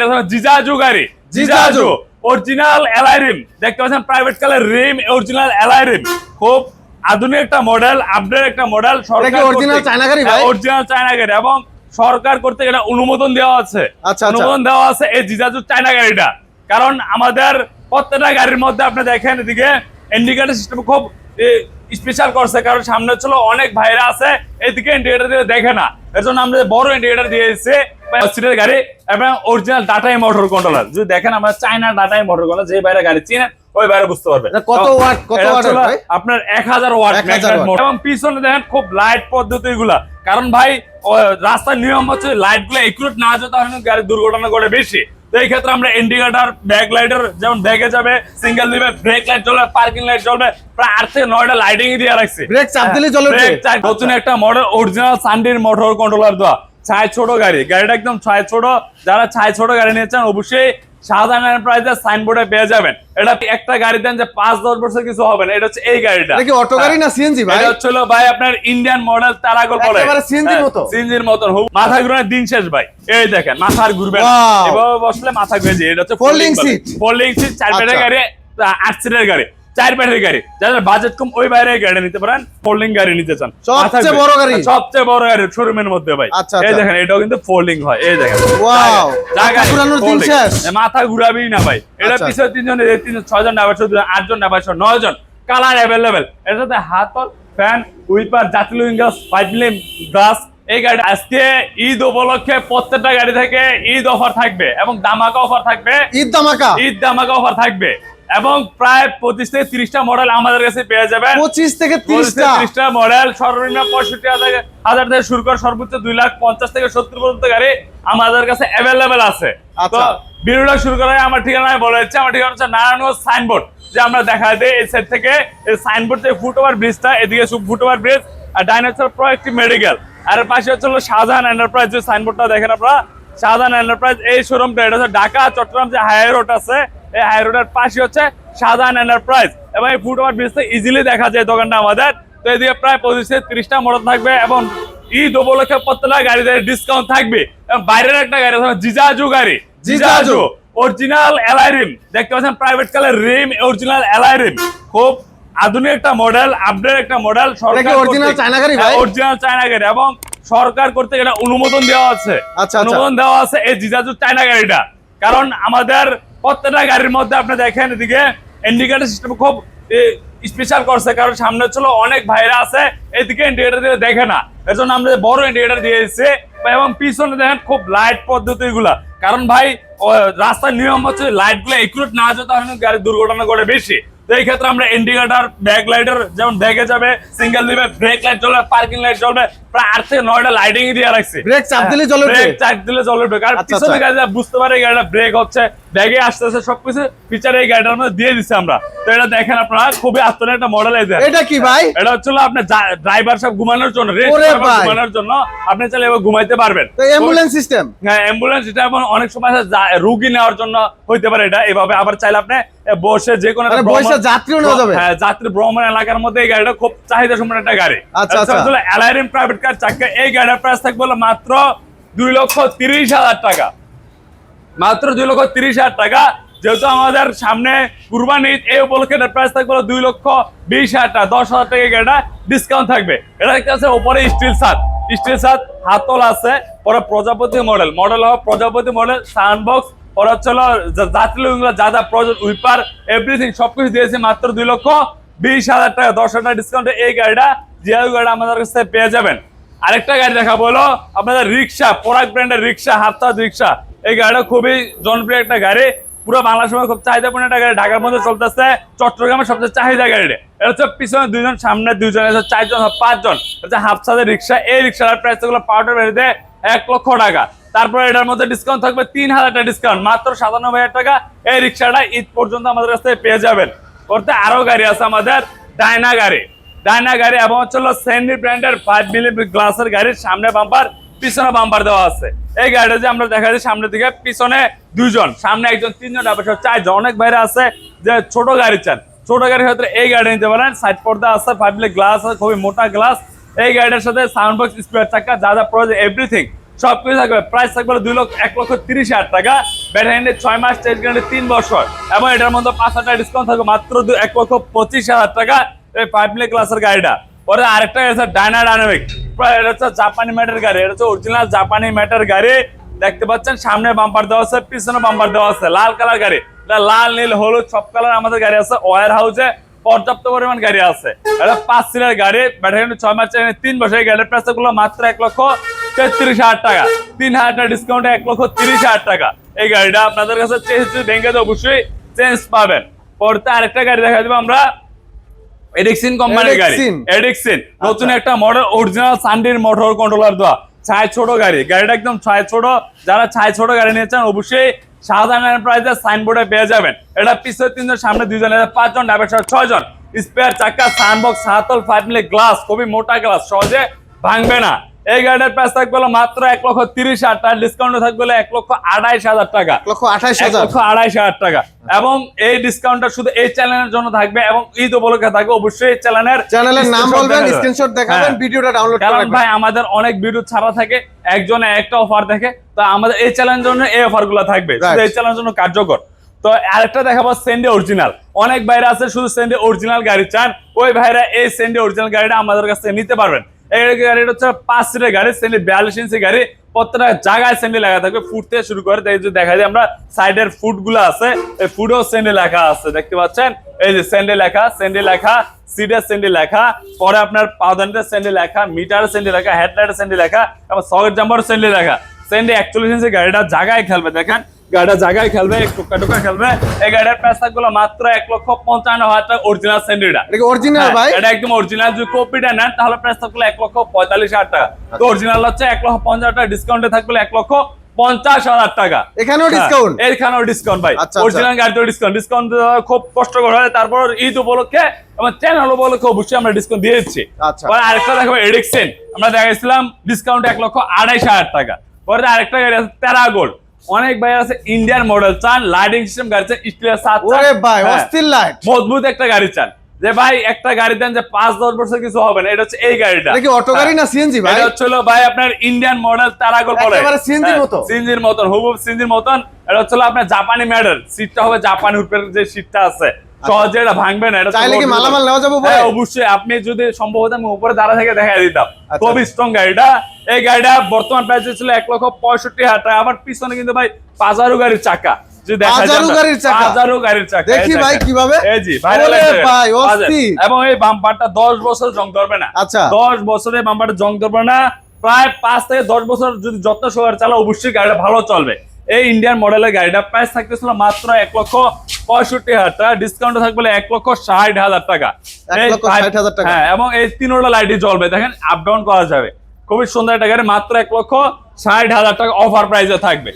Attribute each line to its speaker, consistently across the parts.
Speaker 1: গাড়ি জিজাজু গাড়ি জিজাজু original rim দেখতে পাচ্ছেন private colour rim original rim খুব আধুনিক একটা মডেল আপডেট একটা মডেল
Speaker 2: কি original চায়না গাড়ি ভাই?
Speaker 1: অরিজিনাল চায়না গাড়ি এবং সরকার কর্তৃক এটা অনুমোদন দেওয়া আছে।
Speaker 2: আচ্ছা, আচ্ছা।
Speaker 1: অনুমোদন দেওয়া আছে এই জিজাজু চায়না গাড়িটা কারণ আমাদের প্রত্যেকটা গাড়ির মধ্যে আপনি দেখেন এদিকে ইন্ডিকেটর সিস্টেম খুব স্পেশাল করছে। কারণ সামনে ছিল অনেক ভাইরা আছে এদিকে ইন্ডিকেটর দিয়ে দেখে না। এর জন্য আমরা বড় ইন্ডিকেটর দিয়ে এসেছে সিটের গাড়ি এবং অরিজিনাল ডাটাই মোটর কন্ট্রোলার যদি দেখেন আমরা চায়না ডাটাই মোটর কন্ট্রোলার যে বাইরে গাড়ি চিনেন ওই বাইরে বুঝতে পারবে
Speaker 2: কত ওয়াট কত ভাই?
Speaker 1: আপনার এক হাজার ওয়াট
Speaker 2: 1000 ওয়াট।
Speaker 1: এবং পিছনে দেখেন খুব লাইট কারণ ভাই রাস্তার নিয়ম হচ্ছে লাইটগুলো একুরেট না যেতে তাহলে গাড়ি দুর্ঘটনা করে বেশি। তো এই ক্ষেত্রে আমরা ইন্ডিকেটার ব্যাক লাইটার যেমন ব্যাগে যাবে সিঙ্গেল দিবে ব্রেক লাইট জ্বলবে পার্কিং লাইট জ্বলবে প্রায় আট থেকে নয়টা লাইটিং দিয়ে রাখছি।
Speaker 2: ব্রেক চাপ দিলে
Speaker 1: নতুন একটা মডেল অরিজিনাল সানডির মোটর কন্ট্রোলার দেওয়া। ছায় ছোট গাড়ি। গাড়িটা একদম ছায় ছোট। যারা ছায় ছোট গাড়ি নিয়েছেন অবশ্যই এন্টারপ্রাইজের সাইনবোর্ডে পেয়ে যাবেন। এটা একটা গাড়ি দেন যে পাঁচ দশ বছর কিছু হবে না। এটা হচ্ছে এই গাড়িটা।
Speaker 2: কি অটো গাড়ি না সিএনজি ভাই?
Speaker 1: এটা হচ্ছিল ভাই আপনার ইন্ডিয়ান মডেল তারাগল বলে।
Speaker 2: র মতো।
Speaker 1: সিএনজির মতন। মাথা ঘুরানোর দিন শেষ ভাই। এই দেখেন মাথা আর ঘুরবে না। এভাবে বসলে মাথা ঘুরে যায়। এটা হচ্ছে
Speaker 2: Folding seat।
Speaker 1: ফোল্ডিং সিট চার পেটের
Speaker 2: আচ্ছা।
Speaker 1: গাড়ি আট সিটের গাড়ি। চার পেটের গাড়ি। যাদের বাজেট কম ওই গাড়ি নিতে পারেন ফোল্ডিং গাড়ি নিতে চান।
Speaker 2: সবচেয়ে
Speaker 1: মাথা
Speaker 2: বড় গাড়ি।
Speaker 1: সবচেয়ে বড় গাড়ি শোরুমের মধ্যে ভাই।
Speaker 2: আচ্ছা,
Speaker 1: এই
Speaker 2: আচ্ছা।
Speaker 1: দেখেন এটাও কিন্তু ফোল্ডিং হয়। এই দেখেন।
Speaker 2: Wow!
Speaker 1: জায়গা-
Speaker 2: ঘুরানোর দিন শেষ।
Speaker 1: মাথা ঘুরাবি না ভাই। এটা
Speaker 2: আচ্ছা।
Speaker 1: পিছনে তিনজন তিনজন ছয়জন নেবার শুধু আটজন নেবার নয় জন কালার অ্যাভেলেবেল এর সাথে হাতল ফ্যান উইপার জাতীয় গ্লাস এই গাড়ি আজকে ঈদ উপলক্ষে প্রত্যেকটা গাড়ি থেকে ঈদ অফার থাকবে এবং দামাকা অফার থাকবে।
Speaker 2: ঈদ দামাকা।
Speaker 1: ঈদ দামাকা অফার থাকবে। এবং প্রায় পঁচিশ থেকে তিরিশটা মডেল আমাদের কাছে পেয়ে যাবেন।
Speaker 2: পঁচিশ থেকে তিরিশটা?
Speaker 1: মডেল সর্বনিম্ন পঁয়ষট্টি হাজার থেকে শুরু করে সর্বোচ্চ দুই লাখ পঞ্চাশ থেকে সত্তর পর্যন্ত গাড়ি আমাদের কাছে অ্যাভেলেবেল আছে। তো
Speaker 2: আচ্ছা।
Speaker 1: ভিডিওটা শুরু করার আমার ঠিকানায় বলে দিচ্ছি আমার ঠিকানা হচ্ছে নারায়ণগঞ্জ সাইনবোর্ড যে আমরা দেখা দিই এই সাইড থেকে। এই সাইনবোর্ড থেকে ফুট ওভার ব্রিজটা এদিকে ফুট ওভার ব্রিজ আর ডাইন হচ্ছে একটি মেডিকেল আর পাশে হচ্ছে হলো শাহজাহান এন্টারপ্রাইজ যে সাইনবোর্ডটা দেখেন আপনারা। শাহজাহান এন্টারপ্রাইজ এই শোরুমটা এটা হচ্ছে ঢাকা চট্টগ্রাম যে হাই রোড আছে এই হাই রোডের পাশে হচ্ছে শাহজাহান এন্টারপ্রাইজ এবং এই ফুট ওভার ব্রিজ ইজিলি দেখা যায় দোকানটা আমাদের। তো এদিকে প্রায় পঁচিশ থেকে ত্রিশটা মডেল থাকবে এবং ঈদ উপলক্ষে প্রত্যেকটা গাড়িতে ডিসকাউন্ট থাকবে। এবং বাইরের একটা গাড়ি আছে জিজাজু গাড়ি।
Speaker 2: জিজাজু।
Speaker 1: অরিজিনাল এলআই রিম দেখতে পাচ্ছেন private colour rim original L I rim খুব আধুনিক একটা মডেল আপডেট একটা মডেল
Speaker 2: চায়না গাড়ি ভাই?
Speaker 1: অরিজিনাল চায়না গাড়ি এবং সরকার কর্তৃক এটা অনুমোদন দেওয়া আছে।
Speaker 2: আচ্ছা, আচ্ছা।
Speaker 1: অনুমোদন দেওয়া আছে এই জিজাজু চায়না গাড়িটা। কারণ আমাদের প্রত্যেকটা গাড়ির মধ্যে আপনি দেখেন এদিকে ইন্ডিকেটার সিস্টেম খুব স্পেশাল করছে, কারণ সামনে ছিল অনেক ভাইরা আছে, এদিকে ইন্ডিকেটার দিয়ে দেখে না। এর জন্য আমরা বড় ইন্ডিকেটার দিয়ে এসেছে এবং পিছনে দেখেন খুব লাইট পদ্ধতিগুলা কারণ ভাই রাস্তার নিয়ম হচ্ছে লাইটগুলো একুরেট না যেতে তাহলে গাড়ি দুর্ঘটনা করে বেশি। তো এই ক্ষেত্রে আমরা ইন্ডিকেটার ব্যাক লাইটার যেমন ব্যাগে যাবে সিঙ্গেল দিবে ব্রেক লাইট জ্বলবে পার্কিং লাইট জ্বলবে প্রায় আট থেকে নয়টা লাইটিং দিয়ে রাখছি।
Speaker 2: ব্রেক চাপ দিলে জ্বলে
Speaker 1: ব্রেক চাপ দিলে জ্বলে উঠবে। কারণ
Speaker 2: আচ্ছা,
Speaker 1: পিছনে
Speaker 2: আচ্ছা।
Speaker 1: গাড়িটা বুঝতে পারে গাড়িটা ব্রেক হচ্ছে ব্যাগে আসতেছে সবকিছু ফিচার এই গাড়িটার মধ্যে দিয়ে দিচ্ছি আমরা। তো এটা দেখেন আপনারা খুবই আত্মনিক একটা মডেল এই
Speaker 2: এটা কি ভাই?
Speaker 1: এটা হচ্ছে আপনার ড্রাইভার সব ঘুমানোর জন্য রেস্ট
Speaker 2: ওরে ভাই।
Speaker 1: ঘুমানোর জন্য আপনি চাইলে এবার ঘুমাইতে পারবেন।
Speaker 2: তো অ্যাম্বুলেন্স সিস্টেম
Speaker 1: হ্যাঁ অ্যাম্বুলেন্স অনেক সময় রুগী নেওয়ার জন্য হইতে পারে এটা। এভাবে আবার চাইলে আপনি বসে যে কোনো একটা
Speaker 2: মানে বসে যাত্রীও নেওয়া যাবে?
Speaker 1: হ্যাঁ যাত্রী ভ্রমণ এলাকার মধ্যে এই গাড়িটা খুব চাহিদা সম্পন্ন একটা গাড়ি।
Speaker 2: আচ্ছা, আচ্ছা।
Speaker 1: প্রাইভেট কার চাকা এই গাড়ির প্রাইস থাকবে মাত্র দুই লক্ষ তিরিশ হাজার টাকা। মাত্র দুই লক্ষ তিরিশ হাজার টাকা। যেহেতু আমাদের সামনে কুরবানি এই উপলক্ষে প্রাইস থাকবে দুই লক্ষ বিশ হাজার টাকা। দশ হাজার টাকা গাড়িটা ডিসকাউন্ট থাকবে। এটা দেখতে আছে উপরে স্টিল সাত স্টিল সাত হাতল আছে, পরে প্রজাপতি মডেল মডেল হবে প্রজাপতি মডেল সাউন্ড বক্স পরে হচ্ছে হলো যা- যা যা প্রয়োজন, উইপার এভরিথিং সবকিছু দিয়েছে মাত্র দুই লক্ষ বিশ হাজার টাকা। দশ হাজার টাকা ডিসকাউন্টে এই গাড়িটা জিআই গাড়ি আমাদের কাছে পেয়ে যাবেন। আরেকটা গাড়ি দেখা বলো আপনাদের রিক্সা, পরাগ ব্র্যান্ডের রিক্সা হাততাজ রিক্সা। এই গাড়িটা খুবই জনপ্রিয় একটা গাড়ি। পুরো বাংলার সময় খুব চাহিদাপূর্ণ একটা গাড়ি। ঢাকার মধ্যে চলতেছে চট্টগ্রামের সবচেয়ে চাহিদা গাড়িটা। এটা হচ্ছে পিছনে দুইজন, সামনে দুইজন চারজন পাঁচজন। এটা হাফসাদের রিক্সা। এই রিক্সার প্রাইসগুলো পাউডার বেরিয়ে এক লক্ষ টাকা। তারপরে এটার মধ্যে ডিসকাউন্ট থাকবে তিন হাজার টাকা ডিসকাউন্ট মাত্র সাতানব্বই হাজার টাকা। এই রিক্সাটা ঈদ পর্যন্ত আমাদের কাছ থেকে পেয়ে যাবেন। করতে আরও গাড়ি আছে আমাদের, ডায়না গাড়ি। ডায়না গাড়ি এবং হচ্ছে হলো সেন্ডি ব্র্যান্ডের ফাইভ মিলি গ্লাসের গাড়ির সামনে বাম্পার পিছনে বাম্পার দেওয়া আছে। এই গাড়িটা যে আমরা দেখা যায় সামনে দিকে, পিছনে দুইজন, সামনে একজন, তিনজন, তারপর চারজন। অনেক বাইরে আছে যে ছোট গাড়ি চান। ছোট গাড়ির ক্ষেত্রে এই গাড়ি নিতে পারেন। সাইড পর্দা আছে ফাইভ মিলি গ্লাস আছে, খুবই মোটা গ্লাস এই গাড়িটার সাথে সাউন্ড বক্স স্পিয়ার চাকা, যা যা প্রয়োজন এভরিথিং সব কিছু থাকবে। প্রাইস থাকবে দুই লক্ষ, এক লক্ষ তিরিশ হাজার টাকা। ব্যাটারি ছয় মাস চেঞ্জ গ্যারান্টি তিন বছর। এবং এটার মধ্যে পাঁচ হাজার ডিসকাউন্ট থাকবে মাত্র এক লক্ষ পঁচিশ হাজার টাকা। এই ফাইভ প্লে ক্লাসের গাড়িটা। পরে আরেকটা আছে ডায়না ডায়নামিক এটা জাপানি ম্যাটের গাড়ি। এটা হচ্ছে অরিজিনাল জাপানি ম্যাটের গাড়ি। দেখতে পাচ্ছেন, সামনে বাম্পার দেওয়া আছে, পিছনে বাম্পার দেওয়া আছে, লাল কালার গাড়ি। এটা লাল, নীল, হলুদ, সব কালার আমাদের গাড়ি আছে। ওয়ার হাউসে পর্যাপ্ত পরিমাণ গাড়ি আছে। এটা পাঁচ সিলের গাড়ি। ব্যাটারি ছয় মাস তিন বছর গাড়ির প্রাইসগুলো মাত্র এক লক্ষ তেত্রিশ হাজার টাকা। তিন হাজার টাকা ডিসকাউন্টে এক লক্ষ তিরিশ হাজার টাকা। এই গাড়িটা আপনাদের কাছে চেঞ্জ ভেঙে তো অবশ্যই চেঞ্জ পাবেন। পরতে আরেকটা গাড়ি দেখা দেবো আমরা। এডিক্সিন কোম্পানির গাড়ি? এডিক্সিন নতুন
Speaker 2: আচ্ছা।
Speaker 1: একটা মডেল অরিজিনাল সানডির মোটর কন্ট্রোলার দেওয়া। ছায় ছোট গাড়ি। গাড়িটা একদম ছায় ছোট। যারা ছায় ছোট গাড়ি নিয়ে চান অবশ্যই সাধারণ এন্টারপ্রাইজের সাইনবোর্ডে পেয়ে যাবেন। এটা পিছনে তিনজন সামনে দুজন পাঁচজন ড্রাইভার সহ ছয়জন। স্পেয়ার চাকা সানবক্স হাতল ফাইভ মিলে গ্লাস খুবই মোটা গ্লাস সহজে ভাঙবে না। এই গাড়িটার প্রাইস থাকবে মাত্র এক লক্ষ তিরিশ হাজার টাকা। ডিসকাউন্ট থাকবে এক লক্ষ আড়াইশ হাজার টাকা।
Speaker 2: লক্ষ আঠাইশ
Speaker 1: লক্ষ আড়াইশ হাজার টাকা। এবং এই ডিসকাউন্টটা শুধু এই চ্যানেলের জন্য থাকবে এবং ঈদ উপলক্ষে থাকবে। অবশ্যই এই চ্যানেলের
Speaker 2: চ্যানেলের নাম বলবেন স্ক্রিনশট দেখাবেন
Speaker 1: হ্যাঁ।
Speaker 2: ভিডিওটা ডাউনলোড করে
Speaker 1: কারণ ভাই আমাদের অনেক ভিডিও ছাড়া থাকে একজনে একটা অফার দেখে। তো আমাদের এই চ্যানেলের জন্য এই অফারগুলো থাকবে। শুধু এই চ্যানেলের জন্য কার্যকর। তো আরেকটা দেখাবো সেন্ডে অরিজিনাল অনেক ভাইরা আছে শুধু সেন্ডে অরিজিনাল গাড়ি চান। ওই ভাইরা এই সেন্ডে অরিজিনাল গাড়িটা আমাদের কাছে নিতে পারবেন। গাড়িটা হচ্ছে গাড়ি বিয়াল্লিশ গাড়ি, প্রত্যেকটা জায়গায় লেখা থাকবে শুরু করে। যদি দেখা যায়, আমরা আছে, এই লেখা আছে, দেখতে পাচ্ছেন? এই যে সেন্ডে লেখা লেখা লেখা, পরে আপনার লেখা মিটার সেন্ডে লেখা, হেডলাইটের সেন্ডে লেখা এবং জাম্পার সেন্ডে লেখা। সেন্ডে একচল্লিশ ইঞ্চি গাড়িটা জায়গায় খেলবে, দেখেন? গাড়িটা জায়গায় খেলবে টোকা টোকা খেলবে। এই গাড়ির প্রাইস থাকবে মাত্র এক লক্ষ পঞ্চান্ন হাজার টাকা অরিজিনাল
Speaker 2: কি অরিজিনাল ভাই?
Speaker 1: এটা একদম অরিজিনাল যদি কপিটা নেন তাহলে প্রাইস থাকবে এক লক্ষ পঁয়তাল্লিশ হাজার টাকা। তো অরিজিনাল হচ্ছে এক লক্ষ পঞ্চাশ টাকা ডিসকাউন্টে থাকবে এক লক্ষ পঞ্চাশ হাজার টাকা।
Speaker 2: এখানেও ডিসকাউন্ট
Speaker 1: এখানেও ডিসকাউন্ট ভাই।
Speaker 2: আচ্ছা,
Speaker 1: অরিজিনাল গাড়িতেও ডিসকাউন্ট ডিসকাউন্ট খুব কষ্টকর হয় তারপর ঈদ উপলক্ষে এবং চ্যানেল উপলক্ষে অবশ্যই আমরা ডিসকাউন্ট দিয়ে দিচ্ছি।
Speaker 2: আচ্ছা।
Speaker 1: আরেকটা দেখো এডিকসেন আমরা দেখাইছিলাম ডিসকাউন্ট এক লক্ষ আড়াইশ হাজার টাকা। পরে আরেকটা গাড়ি আছে প্যারাগোল্ড অনেক ভাই আছে ইন্ডিয়ান মডেল চান লাইটিং সিস্টেম গাড়ি চান স্টিলের সাত
Speaker 2: ওরে ভাই
Speaker 1: হ্যাঁ।
Speaker 2: অস্থির লাইট
Speaker 1: মজবুত একটা গাড়ি চান। যে ভাই একটা গাড়ি দেন যে পাঁচ দশ বছর কিছু হবে না এটা হচ্ছে এই গাড়িটা।
Speaker 2: কি অটো গাড়ি না সিএনজি ভাই?
Speaker 1: এটা হচ্ছিল ভাই আপনার ইন্ডিয়ান মডেল তারাগোল বলে।
Speaker 2: একেবারে সিএনজির র মতো।
Speaker 1: সিএনজির মতন হুবহু সিএনজির মতন। এটা হচ্ছিল আপনার জাপানি মডেল সিটটা হবে জাপানি উপরের যে সিটটা আছে। সহজে এটা ভাঙবে না এটা
Speaker 2: আচ্ছা। চাইলে কি মালামাল নেওয়া যাবে ভাই?
Speaker 1: হ্যাঁ, অবশ্যই। আপনি যদি সম্ভবত আমি উপরে দাঁড়া থেকে দেখা দিতাম।
Speaker 2: আচ্ছা।
Speaker 1: খুবই স্ট্রং গাড়িটা। এই গাড়িটা বর্তমান প্রাইস ছিল এক লক্ষ পঁয়ষট্টি হাজার টাকা। আবার পিছনে কিন্তু ভাই পাজারু গাড়ির চাকা। এবং এই বাম্পারটা দশ বছর জং ধরবে না।
Speaker 2: আচ্ছা।
Speaker 1: দশ বছরে বাম্পারটা জং ধরবে না। প্রায় পাঁচ থেকে দশ বছর যদি যত্ন সহকারে চালা অবশ্যই গাড়িটা ভালো চলবে। এই ইন্ডিয়ান মডেলের গাড়িটা প্রাইস থাকতেছিল মাত্র এক লক্ষ পঁয়ষট্টি হাজার টাকা। ডিসকাউন্ট থাকবে এক লক্ষ ষাট হাজার টাকা। হ্যাঁ এবং এই তিনোটা লাইটই জ্বলবে। দেখেন আপ ডাউন করা যাবে। খুবই সুন্দর একটা গাড়ি মাত্র এক লক্ষ ষাট হাজার টাকা অফার প্রাইসে থাকবে।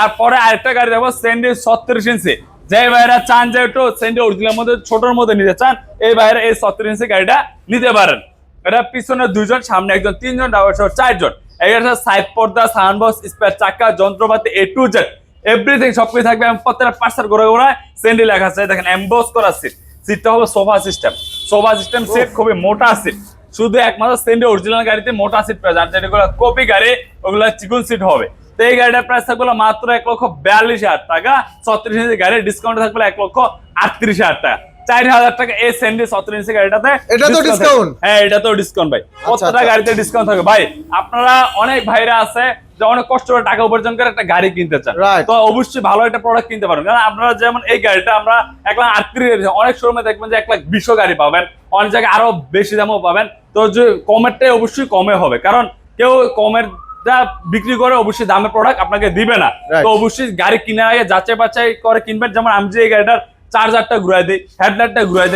Speaker 1: আর পরে আরেকটা গাড়ি দেখব সেন্ডি ছত্রিশ ইঞ্চি। যে ভাইরা চান যে একটু সেন্ডি অরিজিনাল মধ্যে ছোটর মধ্যে নিতে চান এই ভাইরা এই ছত্রিশ ইঞ্চি গাড়িটা নিতে পারেন। এটা পিছনে দুজন সামনে একজন তিনজন ড্রাইভার সহ চারজন। এখানে সাইড পর্দা সাউন্ড স্পেয়ার চাকা যন্ত্রপাতি এ টু জেড এভরিথিং সবকিছু থাকবে এবং প্রত্যেকটা পার্সার করে করে সেন্ডি লেখা আছে। দেখেন এমবস করা সিট সিটটা হবে sofa system sofa system seat খুবই মোটা সিট শুধু একমাত্র সেন্ডি অরিজিনাল গাড়িতে মোটা সিট পাওয়া যায়। যেগুলো কপি গাড়ি ওগুলো চিকুন সিট হবে। তো এই গাড়িটার প্রাইস থাকবে মাত্র এক লক্ষ বিয়াল্লিশ হাজার টাকা। ছত্রিশ ইঞ্চি গাড়ি ডিসকাউন্ট থাকবে এক লক্ষ আটত্রিশ হাজার টাকা। চার হাজার টাকা এই সেন্ডি ছত্রিশ ইঞ্চি গাড়িটাতে
Speaker 2: এটা তো
Speaker 1: discount? হ্যাঁ এটা তো ডিসকাউন্ট ভাই প্রত্যেকটা
Speaker 2: আচ্ছা।
Speaker 1: গাড়িতে ডিসকাউন্ট থাকবে ভাই আপনারা অনেক ভাইরা আছে যে অনেক কষ্ট করে টাকা উপার্জন করে একটা গাড়ি কিনতে চান। তো অবশ্যই ভালো একটা প্রোডাক্ট কিনতে পারবেন। কারণ আপনারা যেমন এই গাড়িটা আমরা এক লাখ আটত্রিশ অনেক শোরুমে দেখবেন যে এক লাখ বিশও গাড়ি পাবেন। অনেক জায়গায় আরও বেশি দামও পাবেন। তো যে কমেরটাই অবশ্যই কমে হবে। কারণ কেউ কমের যা বিক্রি করে অবশ্যই দামের প্রোডাক্ট আপনাকে দিবে না। তো অবশ্যই গাড়ি কিনে আগে যাচাই বাছাই করে কিনবেন। যেমন আমি যে এই গাড়িটার চার্জারটা ঘুরাই দিই হেডলাইটটা ঘুরাই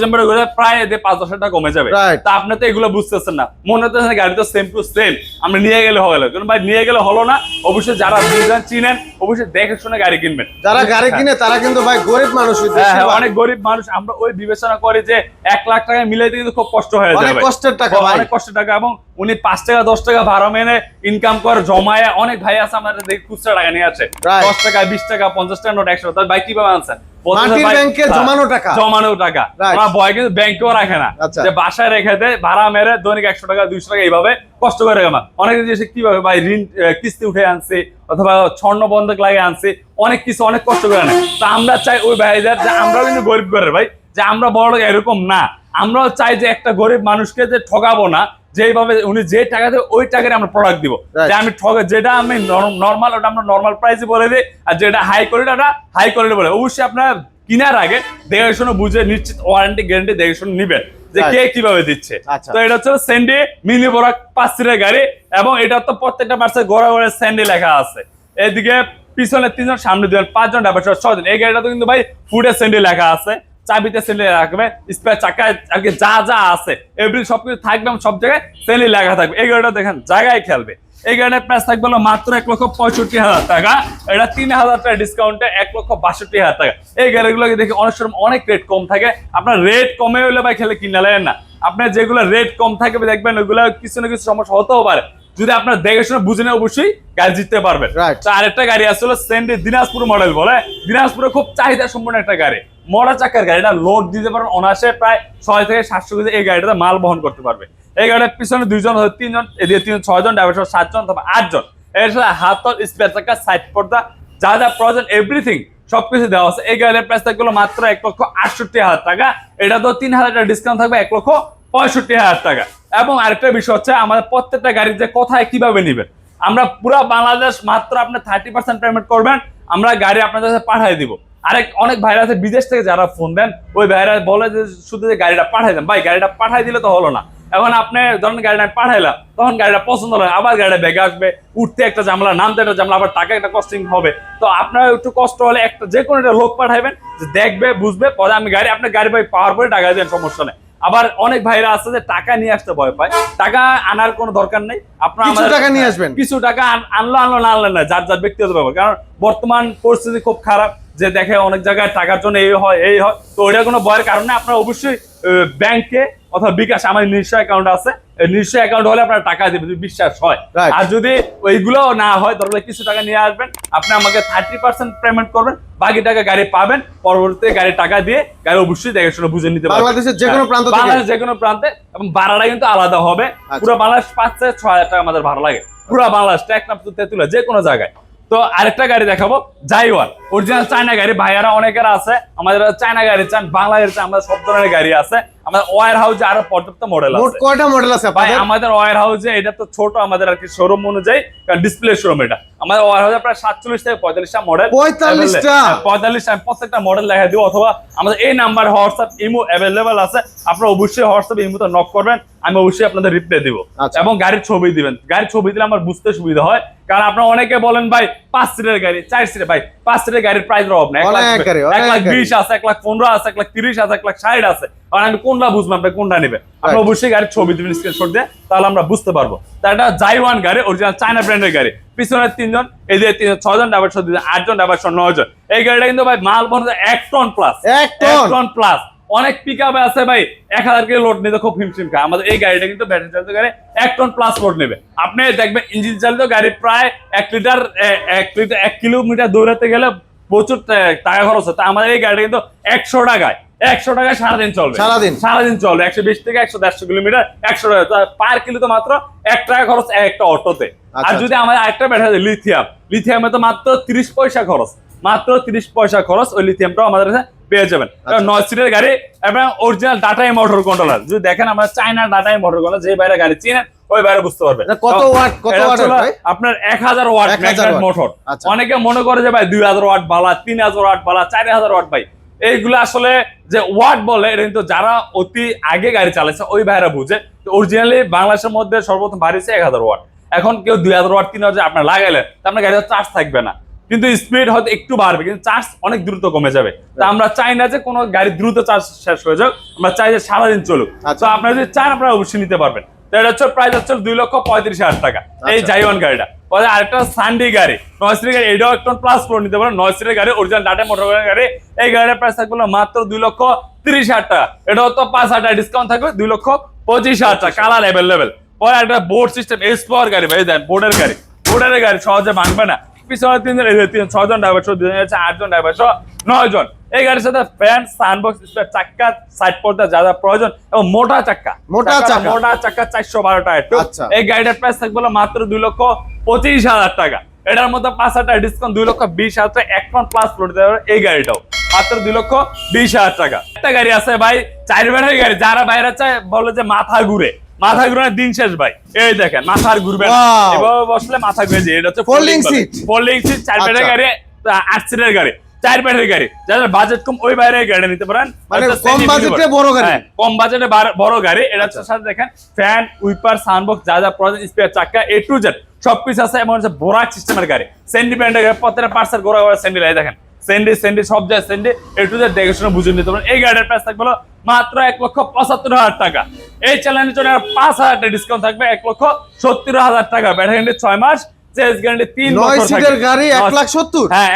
Speaker 1: জাম্পারে ঘুরে প্রায় পাঁচ দশ হাজার টাকা কমে যাবে। তা আপনি তো এগুলো বুঝতেছেন না। মনে হচ্ছে গাড়ি তো সেম টু সেম আমরা নিয়ে গেলে হবে কারণ ভাই নিয়ে গেলে হলো না। অবশ্যই যারা বুঝেন চিনেন অবশ্যই দেখে শুনে গাড়ি কিনবেন।
Speaker 2: যারা গাড়ি কিনে তারা কিন্তু ভাই গরিব মানুষ
Speaker 1: হ্যাঁ, হ্যাঁ, অনেক গরিব মানুষ। আমরা ওই বিবেচনা করি যে এক লাখ টাকা মিলাইতে কিন্তু খুব কষ্ট হয়ে যাবে।
Speaker 2: কষ্টের টাকা
Speaker 1: অনেক কষ্টের টাকা এবং উনি পাঁচ টাকা দশ টাকা ভাড়া মেনে ইনকাম করে জমায় অনেক ভাই আছে আমাদের খুচরা টাকা নিয়ে আছে। দশ টাকা বিশ টাকা পঞ্চাশ টাকা নোট একশো। ভাই কীভাবে আনছেন?
Speaker 2: মাটির
Speaker 1: ভাই,
Speaker 2: জমানো টাকা।
Speaker 1: জমানো টাকা।
Speaker 2: Right.
Speaker 1: ওরা কিন্তু ব্যাংকেও রাখে না। যে বাসায় রেখে দেয় ভাড়া মেরে দৈনিক একশো টাকা দুইশো টাকা এইভাবে কষ্ট করে অনেকে কীভাবে ভাই ঋণ কিস্তি উঠে আনছে? অথবা স্বর্ণ বন্ধক লাগিয়ে আনছে। অনেক কিছু অনেক কষ্ট করে না তা আমরা চাই ওই ভাইদের যে আমরাও কিন্তু গরিব ঘরের ভাই। যে আমরা বড় এরকম না। আমরাও চাই যে একটা গরিব মানুষকে যে ঠকাবো না যেভাবে উনি যে টাকা দেবে ওই টাকায় আমরা প্রোডাক্ট দিব। যে আমি ঠকে যেটা আমি নর্মাল ওটা আমরা নর্মাল প্রাইসে বলে দিই আর যেটা হাই কোয়ালিটি ওটা হাই কোয়ালিটি বলে। অবশ্যই আপনার কেনার আগে দেখে শুনে বুঝে নিশ্চিত ওয়ারেন্টি গ্যারান্টি দেখে শুনে নিবেন যে. কে কীভাবে দিচ্ছে।
Speaker 2: আচ্ছা।
Speaker 1: তো এটা হচ্ছে সেন্ডি মিনি বোরাক পাঁচ সিটের গাড়ি এবং এটা তো প্রত্যেকটা পার্সে গোড়া গোড়া স্যান্ডি লেখা আছে। এদিকে পিছনে তিনজন সামনে দুজন পাঁচজন ড্রাইভার ছজন এই গাড়িটা তো কিন্তু ভাই ফুডে স্যান্ডি লেখা আছে। চাবিতে স্যান্ডি রাখবে স্পেয়ার চাকায় আর কি যা যা আছে এভরি সবকিছু থাকবে সব জায়গায় স্যান্ডি লেখা থাকবে। এই গাড়িটা দেখেন জায়গায় খেলবে। এই প্রাইস থাকবে মাত্র এক লক্ষ পঁয়ষট্টি হাজার টাকা। এটা তিন হাজার টাকা ডিসকাউন্টে এক লক্ষ বাষট্টি হাজার টাকা। এই গাড়িগুলোকে দেখে অনেক সময় অনেক রেট কম থাকে। আপনার রেট কমে হলে ভাই খেলে কিনে নেন না। আপনার যেগুলো রেট কম থাকবে দেখবেন ওইগুলো কিছু না কিছু সমস্যা হতেও পারে। যদি আপনার দেখে শুনে বুঝে নেয় অবশ্যই গাড়ি জিততে পারবেন। আরেকটা গাড়ি আসলে সেন্ডি দিনাজপুর মডেল বলে। দিনাজপুরে খুব চাহিদা সম্পন্ন একটা গাড়ি। মোড়া চাকার গাড়ি এটা লোড দিতে পারেন অনায়াসে প্রায় ছয় থেকে সাতশো কেজি এই গাড়িটাতে মাল বহন করতে পারবে। এই গাড়ির পিছনে দুইজন তিনজন, এদিকে তিনজন, ছয়জন ড্রাইভার সহ সাতজন অথবা আটজন। এর সাথে হাতল স্পেয়ার চাকা সাইড পর্দা, যা যা প্রয়োজন এভরিথিং সবকিছু দেওয়া আছে। এই গাড়ির প্রাইস থাকল মাত্র এক লক্ষ আটষট্টি হাজার টাকা। এটা তো তিন হাজার টাকা ডিসকাউন্ট থাকবে, এক লক্ষ পঁয়ষট্টি হাজার টাকা। এবং আরেকটা বিষয় হচ্ছে, আমাদের প্রত্যেকটা গাড়ির যে কোথায় কীভাবে নেবেন আমরা পুরো বাংলাদেশ মাত্র আপনি থার্টি পার্সেন্ট পেমেন্ট করবেন, আমরা গাড়ি আপনাদের কাছে পাঠিয়ে দিব। আরেক, অনেক ভাইরা আছে বিদেশ থেকে যারা ফোন দেন, ওই ভাইরা বলে যে, শুধু যে গাড়িটা পাঠাই দেন। ভাই, গাড়িটা পাঠাই দিলে তো হলো না। এখন আপনি ধরেন গাড়িটা পাঠাইলাম, তখন গাড়িটা পছন্দ হলো আবার গাড়িটা ব্যাগে আসবে, উঠতে একটা জামলা নামতে একটা জামলা আবার টাকা একটা কস্টিং হবে। তো আপনার একটু কষ্ট হলে একটা, যে কোনো একটা লোক পাঠাইবেন, যে দেখবে, বুঝবে, পরে আমি গাড়ি, আপনার গাড়ি ভাই পাওয়ার পরে টাকা দেন সমস্যা নেই। আবার অনেক ভাইরা আছে যে টাকা নিয়ে আসতে ভয় পায়। টাকা আনার কোনো দরকার নেই। আপনার
Speaker 2: কিছু টাকা নিয়ে আসবেন।
Speaker 1: কিছু টাকা আন- আনলো আনলো না আনলেন না যার যার ব্যক্তিগত ব্যাপার। কারণ বর্তমান পরিস্থিতি খুব খারাপ যে দেখে অনেক জায়গায় টাকার জন্য এই হয় এই হয়। তো ওইটা কোনো ভয়ের কারণে আপনারা অবশ্যই ব্যাংকে অথবা বিকাশ আমার নিজস্ব অ্যাকাউন্ট আছে। নিজস্ব অ্যাকাউন্ট হলে আপনার টাকা দেবে যদি বিশ্বাস হয়। আর যদি ওইগুলো না হয় তাহলে কিছু টাকা নিয়ে আসবেন আপনি আমাকে থার্টি পার্সেন্ট পেমেন্ট করবেন বাকি টাকা গাড়ি পাবেন পরবর্তীতে গাড়ি টাকা দিয়ে গাড়ি অবশ্যই দেখে শুনে বুঝে নিতে পারবেন।
Speaker 2: বাংলাদেশের যে কোনো প্রান্ত থেকে?
Speaker 1: বাংলাদেশ যে কোনো প্রান্তে এবং ভাড়াটা কিন্তু আলাদা হবে।
Speaker 2: আচ্ছা।
Speaker 1: পুরো বাংলাদেশ পাঁচ থেকে ছয় হাজার টাকা আমাদের ভাড়া লাগে। পুরো বাংলাদেশ টেকনাফ টু তেঁতুলিয়া যে কোনো জায়গায়। তো আরেকটা গাড়ি দেখাবো জাইওয়ান অরিজিনাল চায়না গাড়ি ভাইয়ারা অনেকের আছে আমাদের চায়না গাড়ি চান বাংলা গাড়ি চান আমাদের সব ধরনের গাড়ি আছে। আমাদের ওয়ার হাউসে আরও পর্যাপ্ত মডেল
Speaker 2: মোট
Speaker 1: আছে।
Speaker 2: কয়টা মডেল আছে
Speaker 1: ভাই আমাদের ওয়ার হাউসে এটা তো ছোট আমাদের আর কি শোরুম অনুযায়ী ডিসপ্লে শোরুম এটা। আমাদের ওয়ার হাউসে প্রায় সাতচল্লিশ থেকে পঁয়তাল্লিশটা মডেল
Speaker 2: 45টা?
Speaker 1: পঁয়তাল্লিশ আমি প্রত্যেকটা মডেল দেখা দিব অথবা আমাদের এই নাম্বার হোয়াটসঅ্যাপ ইমো অ্যাভেলেবেল আছে। আপনারা অবশ্যই হোয়াটসঅ্যাপ ইমোতে নক করবেন আমি অবশ্যই আপনাদের রিপ্লাই দিব।
Speaker 2: আচ্ছা।
Speaker 1: এবং গাড়ির ছবি দিবেন। গাড়ির ছবি দিলে আমার বুঝতে সুবিধা হয় কারণ আপনারা অনেকে বলেন ভাই পাঁচ সিটের গাড়ি চার সিটের ভাই পাঁচ সিটের গাড়ির প্রাইস অভাব না এক লাখ। বিশ আছে এক লাখ পনেরো আছে এক লাখ তিরিশ আছে এক লাখ ষাট আছে। কারণ আমি কোনটা বুঝব আপনি কোনটা নেবেন। আপনি অবশ্যই গাড়ির ছবি দিবেন স্ক্রিনশট দিয়ে তাহলে আমরা বুঝতে পারব। তা এটা জাইওয়ান গাড়ি অরিজিনাল চায়না ব্র্যান্ডের গাড়ি। পিছনে তিনজন এই যে তিনজন ছজন ড্রাইভার সহ দুজন আটজন ড্রাইভার সহ নজন এই গাড়িটা কিন্তু ভাই মাল করে এক টন প্লাস
Speaker 2: এক টন?
Speaker 1: টন প্লাস অনেক পিক আপে আছে ভাই এক হাজার কিলো লোড নিতে খুব হিমশিম খায়। আমাদের এই গাড়িটা কিন্তু ব্যাটারি চালিত গাড়ি এক টন প্লাস লোড নেবে। আপনি দেখবেন ইঞ্জিন চালিত গাড়ি প্রায় এক লিটার এক লিটার এক কিলোমিটার দৌড়াতে গেলে প্রচুর টাকা খরচ হয়। তা আমাদের এই গাড়িটা কিন্তু একশো টাকায়। একশো টাকায় সারাদিন চলবে।
Speaker 2: সারাদিন?
Speaker 1: সারাদিন চলবে। একশো বিশ থেকে একশো দেড়শো কিলোমিটার একশো টাকা। পার কিলো তো মাত্র এক টাকা খরচ একটা অটোতে। আর
Speaker 2: আচ্ছা,
Speaker 1: যদি আমাদের আরেকটা ব্যাটারি লিথিয়াম লিথিয়ামে তো মাত্র তিরিশ পয়সা খরচ। মাত্র তিরিশ পয়সা খরচ ওই লিথিয়ামটাও আমাদের কাছে পেয়ে যাবেন।
Speaker 2: আচ্ছা।
Speaker 1: নয় সিটের গাড়ি এবং অরিজিনাল ডাটাই মোটর কন্ট্রোলার যদি দেখেন আমরা চায়না ডাটাই মোটর কন্ট্রোলার যে বাইরে গাড়ি চিনেন ওই বাইরে বুঝতে পারবেন।
Speaker 2: এটা কত ওয়াট, কত ভাই?
Speaker 1: আপনার এক হাজার ওয়াট
Speaker 2: 1000 ওয়াট।
Speaker 1: মোটর
Speaker 2: আচ্ছা।
Speaker 1: অনেকে মনে করে যে ভাই দুই হাজার ওয়াট বালা তিন হাজার ওয়াট বালা চার হাজার ওয়াট ভাই। এইগুলো আসলে যে ওয়ার্ড বলে এটা কিন্তু যারা অতি আগে গাড়ি চালাচ্ছে ওই ভাইরা বুঝে। অরিজিনালি বাংলাদেশের মধ্যে সর্বপ্রথম বাড়িছে এক হাজার ওয়াট এখন কেউ দুই হাজার ওয়াট তিন হাজার আপনার লাগাইলেন তা আপনার গাড়িতে চার্জ থাকবে না। কিন্তু স্পিড হয়তো একটু বাড়বে কিন্তু চার্জ অনেক দ্রুত কমে যাবে। তা আমরা চাই না যে কোনো গাড়ি দ্রুত চার্জ শেষ হয়ে যাক আমরা চাই যে সারাদিন চলুক।
Speaker 2: আচ্ছা।
Speaker 1: তো আপনারা যদি চান আপনারা অবশ্যই নিতে পারবেন। এটা হচ্ছে প্রাইস হচ্ছে দুই লক্ষ পঁয়ত্রিশ হাজার টাকা। এই
Speaker 2: আচ্ছা।
Speaker 1: জাইওয়ান গাড়িটা। পরে আরেকটা সানডি গাড়ি। গাড়ি এটাও একটা প্লাস ফ্লোর নিতে গাড়ি অরিজিনাল ডাটা মোটর গাড়ি। এই প্রাইস থাকবে মাত্র দুই লক্ষ তিরিশ হাজার টাকা। এটাও তো পাঁচ হাজার টাকা ডিসকাউন্ট থাকবে দুই লক্ষ পঁচিশ হাজার টাকা। কালার অ্যাভেলেবেল পরে একটা বোর্ড সিস্টেম এস পাওয়ার গাড়ি ভাই বোর্ডের গাড়ি। বোর্ডের গাড়ি সহজে ভাঙবে না। পিছনে তিনজন এই তিন ছজন ড্রাইভার সহ দুজন আটজন ড্রাইভার সহ নয় জন এই গাড়ির সাথে ফ্যান সানবক্স চাক্কা সাইড পর্দা যা যা প্রয়োজন এবং মোটা চাক্কা।
Speaker 2: মোটা
Speaker 1: চাক্কাটা
Speaker 2: চাকা।
Speaker 1: মোটা চাক্কা চারশো বারো
Speaker 2: আচ্ছা।
Speaker 1: এই গাড়িটার প্রাইস থাকবে মাত্র দুই লক্ষ পঁচিশ হাজার টাকা। এটার মধ্যে পাঁচ হাজার ডিসকাউন্ট দুই লক্ষ বিশ হাজার টাকা এক প্লাস এই গাড়িটাও। মাত্র দুই লক্ষ বিশ হাজার টাকা। একটা গাড়ি আছে ভাই চার বেড়ের গাড়ি যারা বাইরে চায় বলে যে মাথা ঘুরে। মাথা ঘুরানোর দিন শেষ ভাই। এই দেখেন মাথা আর ঘুরবে না। এভাবে বসলে মাথা ঘুরে যায়। এটা হচ্ছে
Speaker 2: Folding seat।
Speaker 1: ফোল্ডিং সিট চার
Speaker 2: আচ্ছা।
Speaker 1: গাড়ি আট সিটের গাড়ি চার বেড়ের গাড়ি। যাদের বাজেট কম ওই বাইরে গাড়ি নিতে পারেন।
Speaker 2: মানে কম বাজেটে বড় গাড়ি।
Speaker 1: হ্যাঁ, কম বাজেটে বড় গাড়ি। এটা হচ্ছে সাথে দেখেন ফ্যান উইপার সাউন্ডবক্স যা যা প্রয়োজন স্পেয়ার চাকা এ টু জেড সবকিছু আছে। এমন হচ্ছে বোরাক সিস্টেমের গাড়ি। সেন্ডি ব্র্যান্ডের গাড়ি প্রত্যেকটা পার্সেল গোড়া গোড়া সেন্ডি দেখেন। সেন্ডি সেন্ডি সব যায় সেন্ডি এ টু দেখে শুনে বুঝে নিতে পারেন এই গাড়ির প্রাইস থাকবে মাত্র এক লক্ষ পঁচাত্তর হাজার টাকা। এই চ্যালেঞ্জের জন্য পাঁচ হাজার টাকা ডিসকাউন্ট থাকবে এক লক্ষ সত্তর হাজার টাকা। ব্যাটারি গ্যারান্টি ছয় মাস হ্যাঁ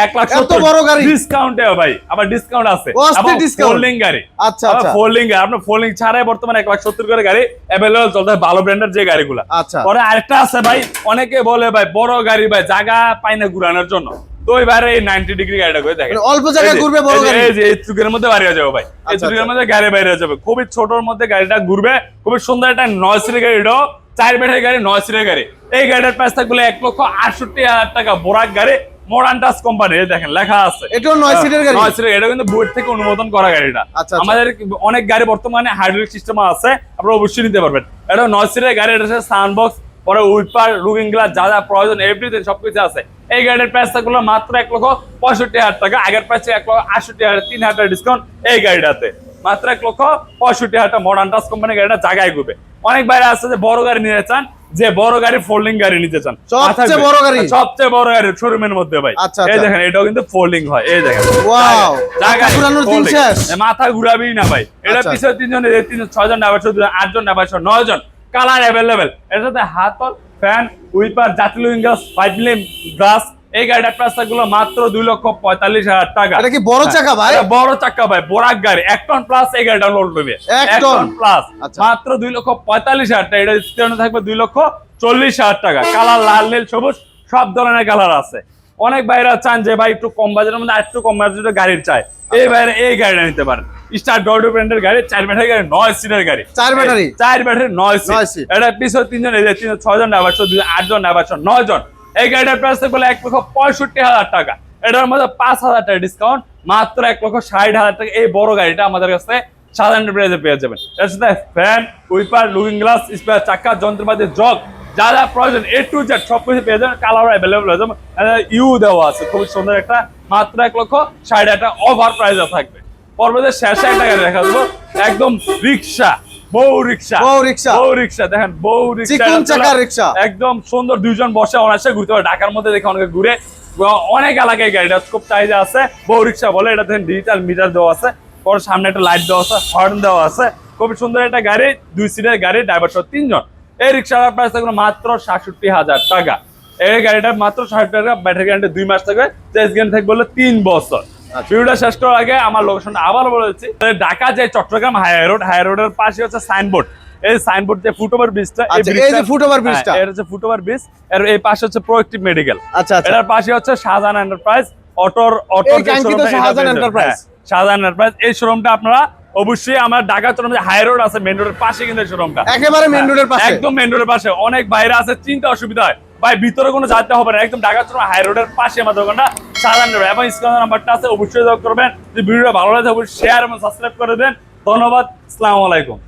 Speaker 2: আচ্ছা, আচ্ছা।
Speaker 1: ফোল্ডিং গাড়ি। আপনার ফোল্ডিং ছাড়াই বর্তমানে এক লাখ সত্তর করে গাড়ি অ্যাভেলেবল চলতে ভালো ব্র্যান্ডের যে গাড়িগুলো।
Speaker 2: আচ্ছা।
Speaker 1: পরে আরেকটা আছে ভাই অনেকে বলে ভাই বড় গাড়ি ভাই জায়গা পায় না ঘুরানোর জন্য। ওই বাইরে এই নাইনটি ডিগ্রি গাড়িটা করে দেখেন।
Speaker 2: মানে অল্প
Speaker 1: যে-
Speaker 2: ঘুরবে বড় গাড়ি।
Speaker 1: এই যে মধ্যে বাইরে যাবে ভাই।
Speaker 2: আচ্ছা, আচ্ছা।
Speaker 1: মধ্যে গাড়ি বাইরে যাবে। খুবই ছোটর মধ্যে গাড়িটা ঘুরবে। খুবই সুন্দর একটা নয় সিটের গাড়ি এটাও চার গাড়ি নয় সিটের গাড়ি। এই গাড়িটার প্রাইস থাকবে এক লক্ষ আটষট্টি হাজার টাকা। বোরাক গাড়ি মডার্ন টাচ কোম্পানি দেখেন লেখা আছে।
Speaker 2: এটাও নয় সিটের গাড়ি?
Speaker 1: নয় সিটের এটা কিন্তু বুয়েট থেকে অনুমোদন করা গাড়িটা।
Speaker 2: আচ্ছা।
Speaker 1: আমাদের অনেক গাড়ি বর্তমানে হাইড্রোলিক সিস্টেম আছে। আপনারা অবশ্যই নিতে পারবেন। এটা নয় সিটের গাড়ি এটা সাউন্ড বক্স পরে উইপার লুকিং গ্লাস যা যা প্রয়োজন এভরিথিং সবকিছু আছে। এই গাড়ির প্রাইস থাকল মাত্র এক লক্ষ পঁয়ষট্টি হাজার টাকা। আগের প্রাইস এক লক্ষ আটষট্টি হাজার তিন হাজার ডিসকাউন্ট এই গাড়িটাতে মাত্র এক লক্ষ পঁয়ষট্টি হাজার মডার্ন টাচ কোম্পানি গাড়িটা জায়গায় ঘুরবে। অনেক বাইরে আছে যে বড় গাড়ি নিতে চান যে বড় গাড়ি ফোল্ডিং গাড়ি নিতে চান।
Speaker 2: সবচেয়ে বড় গাড়ি?
Speaker 1: সবচেয়ে বড় গাড়ি শোরুমের মধ্যে ভাই।
Speaker 2: আচ্ছা,
Speaker 1: এই
Speaker 2: আচ্ছা।
Speaker 1: দেখেন এটাও কিন্তু ফোল্ডিং হয়। এই দেখেন! জায়গায়
Speaker 2: মাথা ঘুরানোর দিন শেষ?
Speaker 1: মাথা ঘুরাবি না ভাই। এটা
Speaker 2: আচ্ছা।
Speaker 1: পিছনে তিনজন এদের তিনজন ছয়জন চোদ্দ আটজন ডাবার নয় জন কালার অ্যাভেলেবেল এর সাথে হাতল ফ্যান উইপার জাতীয় গ্লাস ফাইভ গ্লাস এই গাড়িটার প্রাইসগুলো মাত্র দুই লক্ষ পঁয়তাল্লিশ হাজার টাকা।
Speaker 2: এটা কি বড় চাকা ভাই?
Speaker 1: বড় চাক্কা ভাই বোরাক গাড়ি এক টন প্লাস এই গাড়িটা লোড নেবে।
Speaker 2: এক? টন
Speaker 1: প্লাস
Speaker 2: আচ্ছা।
Speaker 1: মাত্র দুই লক্ষ পঁয়তাল্লিশ হাজার টাকা। এটা স্টেশনে থাকবে দুই লক্ষ চল্লিশ হাজার টাকা। কালার লাল নীল সবুজ সব ধরনের কালার আছে। অনেক বাইরে চান যে ভাই একটু কম বাজেটের মধ্যে একটু কম বাজেটের গাড়ির চাই।
Speaker 2: আচ্ছা।
Speaker 1: এই বাইরে এই গাড়িটা নিতে পারেন। স্টার ব্র্যান্ডের গাড়ি চার ব্যাটারি গাড়ি নয় সিটের গাড়ি।
Speaker 2: চার ব্যাটারি?
Speaker 1: চার ব্যাটারি নয়
Speaker 2: নয়
Speaker 1: সিট।
Speaker 2: সিট।
Speaker 1: এটা পিছনে তিনজন এই যে তিনজন ছয়জন ডাবার দুজন আটজন ডাবার নয় জন এই গাড়িটার প্রাইস বলে এক লক্ষ পঁয়ষট্টি হাজার টাকা। এটার মধ্যে পাঁচ হাজার টাকা ডিসকাউন্ট মাত্র এক লক্ষ ষাট হাজার টাকা। এই বড় গাড়িটা আমাদের কাছে সাধারণ প্রাইসে পেয়ে যাবেন। এর সাথে fan wiper looking glass spare চাকা যন্ত্রপাতি জগ যা যা প্রয়োজন এ টু জেড সব কিছু পেয়ে যাবেন কালার অ্যাভেলেবল হয়ে যাবে। ইউ দেওয়া আছে খুব সুন্দর একটা মাত্র এক লক্ষ হাজার টাকা ওভার প্রাইসে থাকবে। পর্বতের শেষে একটা গাড়ি দেখা দেবো একদম রিক্সা বউ রিক্সা।
Speaker 2: বউ রিক্সা।
Speaker 1: বউ রিক্সা দেখেন বউ রিক্সা। একদম সুন্দর দুইজন বসে অনায়াসে ঘুরতে পারে ঢাকার মধ্যে দেখে অনেকে ঘুরে অনেক এলাকায় গাড়িটা খুব চাহিদা আছে। বউ রিক্সা বলে এটা দেখেন ডিজিটাল মিটার দেওয়া আছে। পরে সামনে একটা লাইট দেওয়া আছে হর্ন দেওয়া আছে। খুব সুন্দর একটা গাড়ি দুই সিটের গাড়ি ড্রাইভার সহ তিনজন। এই রিক্সার প্রাইস থাকবে মাত্র সাতষট্টি হাজার টাকা। এই গাড়িটা মাত্র ষাট টাকা ব্যাটারি গ্যারান্টি দুই মাস থাকবে চেস গ্যারান্টি থাকবে বলে তিন বছর। ভিডিওটা শেষ করার আগে আমার লোকেশনটা আবার বলেছি ঢাকা যে চট্টগ্রাম হাই রোড হাই রোডের পাশে হচ্ছে সাইনবোর্ড এই সাইনবোর্ড যে ফুটওভার ব্রিজটা
Speaker 2: আচ্ছা, এই যে ফুটওভার ব্রিজটা।
Speaker 1: এটা হচ্ছে ফুটওভার ব্রিজের এই পাশে হচ্ছে প্রোয়েক্টিভ মেডিকেল
Speaker 2: আচ্ছা আচ্ছা।
Speaker 1: এটার পাশে হচ্ছে শাহজাহান এন্টারপ্রাইজ অটোর auto
Speaker 2: Shahjahan enterprise.
Speaker 1: Shahjahan enterprise এই শোরুমটা আপনারা অবশ্যই আমার ঢাকা চরম হাই রোড আছে মেন রোডের পাশে কিন্তু শোরুমটা
Speaker 2: একেবারে মেন রোডের পাশে।
Speaker 1: একদম মেন রোডের পাশে। অনেক বাইরে আছে চিন্তা অসুবিধা হয়। ভাই ভিতরে কোনো যাতে হবে না। একদম ঢাকা চরম হাই রোডের পাশে আমার দোকানটা। সাধারণ এবং স্ক্রিন নাম্বারটা আছে অবশ্যই যোগ করবেন। যদি ভিডিওটা ভালো লাগে অবশ্যই শেয়ার এবং সাবস্ক্রাইব করে দেন ধন্যবাদ। আসসালামু আলাইকুম।